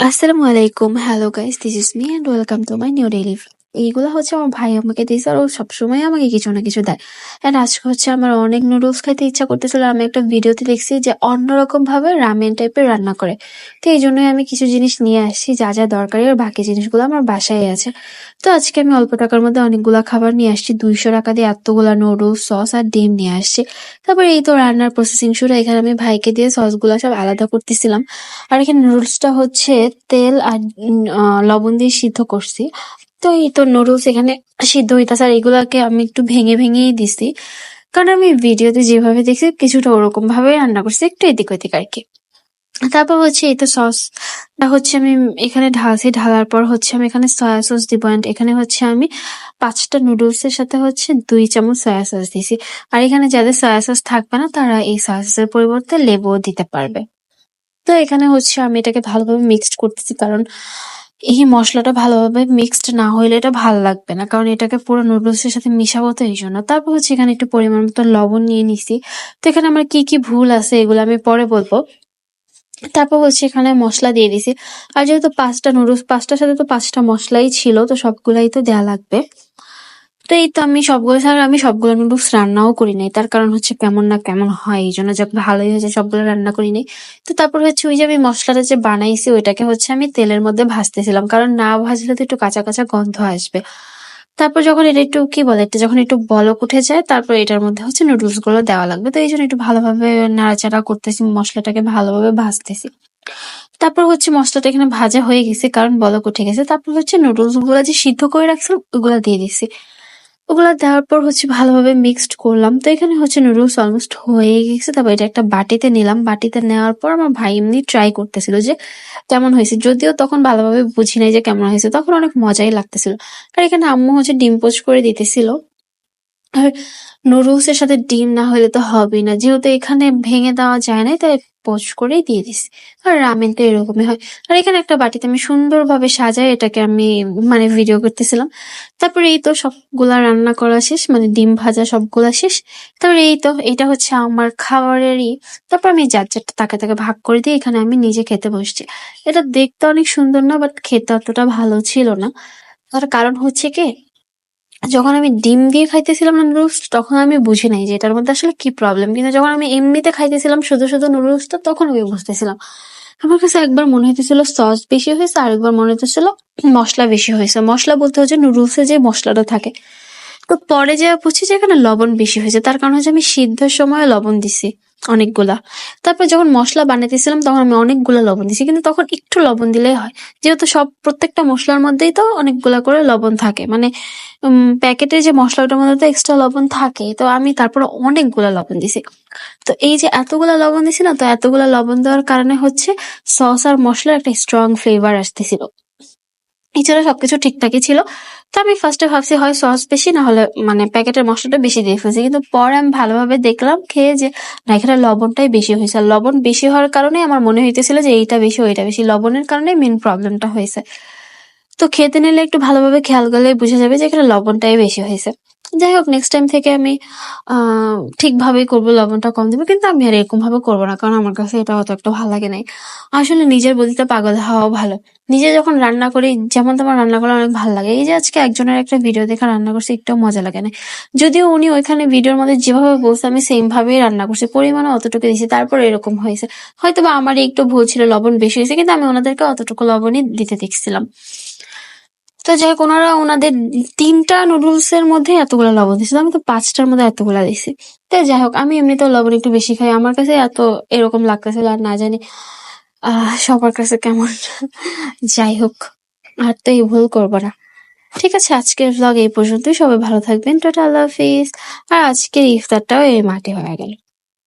Assalamualaikum. Hello guys, this is me and welcome to my new daily vlog. এইগুলো হচ্ছে আমার ভাই আমাকে দিয়েছে আর ও সবসময় আমাকে কিছু না কিছু দেয়। অ্যান্ড আজকে হচ্ছে আমার অনেক নুডলস খাইতে ইচ্ছা করতেছিল। আমি একটা ভিডিওতে দেখছি যে অন্যরকম ভাবে রামেন টাইপের রান্না করে। তো এই জন্যই আমি কিছু জিনিস নিয়ে আসছি, যা যা দরকারি আর বাকি জিনিসগুলো আমার বাসায় আছে। তো আজকে আমি অল্প টাকার মধ্যে অনেকগুলা খাবার নিয়ে আসছি। দুইশো টাকা দিয়ে এতগুলা নুডলস সস আর ডিম নিয়ে আসছি। তারপর এই তো রান্নার প্রসেসিং শুরু। এখানে আমি ভাইকে দিয়ে সসগুলো সব আলাদা করতেছিলাম। আর এখানে নুডলসটা হচ্ছে তেল আর লবণ দিয়ে সিদ্ধ করছি। তো এই তো নুডলস এখানে সিদ্ধ হইতাছে, আর এগুলাকে আমি একটু ভেঙে ভেঙেই দিছি। কারণ আমি ভিডিওতে যেভাবে দেখছি, কিছুটা ওরকম ভাবে রান্না করছি, একটু এদিক ওদিক আর কি। তারপর হচ্ছে এই তো সসটা হচ্ছে আমি এখানে ঢালছি, ঢালার পর হচ্ছে আমি এখানে সয়া সস দিব অ্যান্ড এখানে হচ্ছে আমি পাঁচটা নুডলস এর সাথে হচ্ছে দুই চামচ সয়া সস দিছি। আর এখানে যাদের সয়া সস থাকবে না, তারা এই সয়া সসের পরিবর্তে লেবুও দিতে পারবে। তো এখানে হচ্ছে আমি এটাকে ভালোভাবে মিক্সড করতেছি, কারণ এই মশলাটা ভালোভাবে মিক্সড না হইলে এটা ভালো লাগবে না। কারণ এটাকে পুরো নুডলস এর সাথে মিশাবো তো এই জন্য। তারপর হচ্ছে এখানে একটু পরিমাণ মতো লবণ নিয়ে নিছি। তো এখানে আমার কি কি ভুল আছে এগুলো আমি পরে বলব। তারপর হচ্ছে এখানে মশলা দিয়ে দিছি। আর যেহেতু পাঁচটা নুডলস পাঁচটার সাথে তো পাঁচটা মশলাই ছিল, তো সবগুলাই তো দেয়া লাগবে। তো এই তো আমি সবগুলো ছাড়া আমি সবগুলো নুডলস রান্নাও করি নাই। তার কারণ হচ্ছে কেমন না কেমন হয়, এই জন্য যাক ভালোই হয়েছে সবগুলো রান্না করি নাই। তো তারপর হচ্ছে ওই যে আমি মশলাটা যে বানাইছি, ওইটাকে হচ্ছে আমি তেলের মধ্যে ভাজতেছিলাম। কারণ না ভাজলে তো একটু কাঁচা কাঁচা গন্ধ আসবে। তারপর যখন এটা একটু, কি বলে, এটা যখন একটু বলক উঠে যায়, তারপর এটার মধ্যে হচ্ছে নুডলসগুলো দেওয়া লাগবে। তো এই জন্য একটু ভালোভাবে নাড়াচাড়া করতেছি, মশলাটাকে ভালোভাবে ভাজতেছি। তারপর হচ্ছে মশলাটা এখানে ভাজা হয়ে গেছে, কারণ বলক উঠে গেছে। তারপর হচ্ছে নুডলসগুলো যে সিদ্ধ করে রাখছিলাম, ওগুলো দিয়ে দিছি। ওগুলা দেওয়ার পর হচ্ছে ভালোভাবে মিক্সড করলাম। তো এখানে হচ্ছে নুডলস অলমোস্ট হয়ে গেছে। তারপর এটা একটা বাটিতে নিলাম। বাটিতে নেওয়ার পর আমার ভাই এমনি ট্রাই করতেছিল যে কেমন হয়েছে। যদিও তখন ভালোভাবে বুঝি নাই যে কেমন হয়েছে। তখন অনেক মজাই লাগতেছিল। আর এখানে আম্মু হচ্ছে ডিম পোচ করে দিতেছিল। আর নুডলস এর সাথে ডিম না হলে তো হবেই না। যেহেতু এখানে ভেঙে দেওয়া যায় না তাই পোচ করেই দিয়ে দিছি। আর রামেন তো এরকমই হয়। আর এখানে একটা বাটিতে আমি সুন্দরভাবে সাজাই, এটাকে আমি মানে ভিডিও করতেছিলাম। তারপরে এই তো সবগুলা রান্না করা শেষ মানে ডিম ভাজা সবগুলা শেষ। তারপরে এই তো এটা হচ্ছে আমার খাবারেরই। তারপর আমি যার যারটা তাকে তাকে ভাগ করে দিয়ে এখানে আমি নিজে খেতে বসছি। এটা দেখতে অনেক সুন্দর না, বাট খেতে অতটা ভালো ছিল না। তার কারণ হচ্ছে কি যখন আমি ডিম দিয়ে খাইতেছিলাম না নুডলস তখন আমি বুঝি নাই যে এটার মধ্যে আসলে কি প্রবলেম কিন্তু যখন আমি এমনিতে খাইতেছিলাম শুধু শুধু নুডলসটা তখন আমি বুঝতেছিলাম। আমার কাছে একবার মনে হইতেছিল সস বেশি হয়েছে, আর একবার মনে হইতেছিল মশলা বেশি হয়েছে। মশলা বলতে হচ্ছে নুডলসে যে মশলাটা থাকে। তো পরে যে বুঝছি যে এখানে লবণ বেশি হয়েছে, তার কারণ হচ্ছে আমি সিদ্ধর সময় লবণ দিছি। অনেকগুলা। তারপর যখন মশলা বানাইতেছিলাম তখন আমি অনেকগুলা লবণ দিছি, কিন্তু তখন একটু লবণ দিলেই হয়। যেহেতু সব প্রত্যেকটা মশলার মধ্যেই তো অনেকগুলা করে লবণ থাকে। মানে প্যাকেটে যে মশলাটার মধ্যে তো এক্সট্রা লবণ থাকে, তো আমি তারপর অনেকগুলা লবণ দিছি। তো এই যে এতগুলা লবণ দিছি না, তো এতগুলা লবণ দেওয়ার কারণে হচ্ছে সস আর মশলার একটা স্ট্রং ফ্লেভার আসতেছিল। এছাড়া সবকিছু ঠিকঠাকই ছিল। তো আমি ফার্স্টে ভাবছি, হয় সস বেশি না হলে মানে প্যাকেটের মশলাটা বেশি দিয়ে ফেলছি। কিন্তু পরে আমি ভালোভাবে দেখলাম, খেয়ে যে না, এখানে লবণটাই বেশি হয়েছে। আর লবণ বেশি হওয়ার কারণে আমার মনে হইতেছিল যে এইটা বেশি, ওইটা বেশি। লবণের কারণে মেন প্রবলেমটা হয়েছে। তো খেতে নিলে একটু ভালোভাবে খেয়াল করলে বোঝা যাবে যে এখানে লবণটাই বেশি হয়েছে। যাই হোক নেক্সট টাইম থেকে আমি ঠিকভাবেই করব, লবণটা কম দেবো, কিন্তু আমি আর এরকম ভাবে করব না, কারণ আমার কাছে এটা অত একটা ভালো লাগে নাই। আসলে নিজের বুদ্ধিতে পাগল হওয়া ভালো। নিজে যখন রান্না করি, যেমন তোমার রান্না করা অনেক ভালো লাগে, এই যে আজকে একজনের একটা ভিডিও দেখে রান্না করছি একটু মজা লাগে না যদিও উনি ওইখানে ভিডিওর মধ্যে যেভাবে বলছে, আমি সেম ভাবেই রান্না করছি পরিমাণে অতটুকু দিয়েছি, তারপর এরকম হয়েছে। হয়তো বা আমার একটু ভুল ছিল, লবণ বেশি হয়েছে, কিন্তু আমি ওনাদেরকে অতটুকু লবণই দিতে দেখছিলাম। তো যাই হোক, ওনারা ওনাদের তিনটা নুডলস এর মধ্যে এতগুলো লবণ দিয়েছিল আমি তো পাঁচটার মধ্যে এতগুলা দিয়েছি। তো যাই হোক, আমি এমনিতেও লবণ একটু বেশি খাই। আমার কাছে এত এরকম লাগতেছিল আর না জানি সবার কাছে কেমন। যাই হোক, আর তো এই ভুল করব না। ঠিক আছে, আজকের ভ্লগ এই পর্যন্তই। সবাই ভালো থাকবেন। টোটাল আল্লাহ হাফিজ। আর আজকের ইফতারটাও এই মাঠে হয়ে গেল।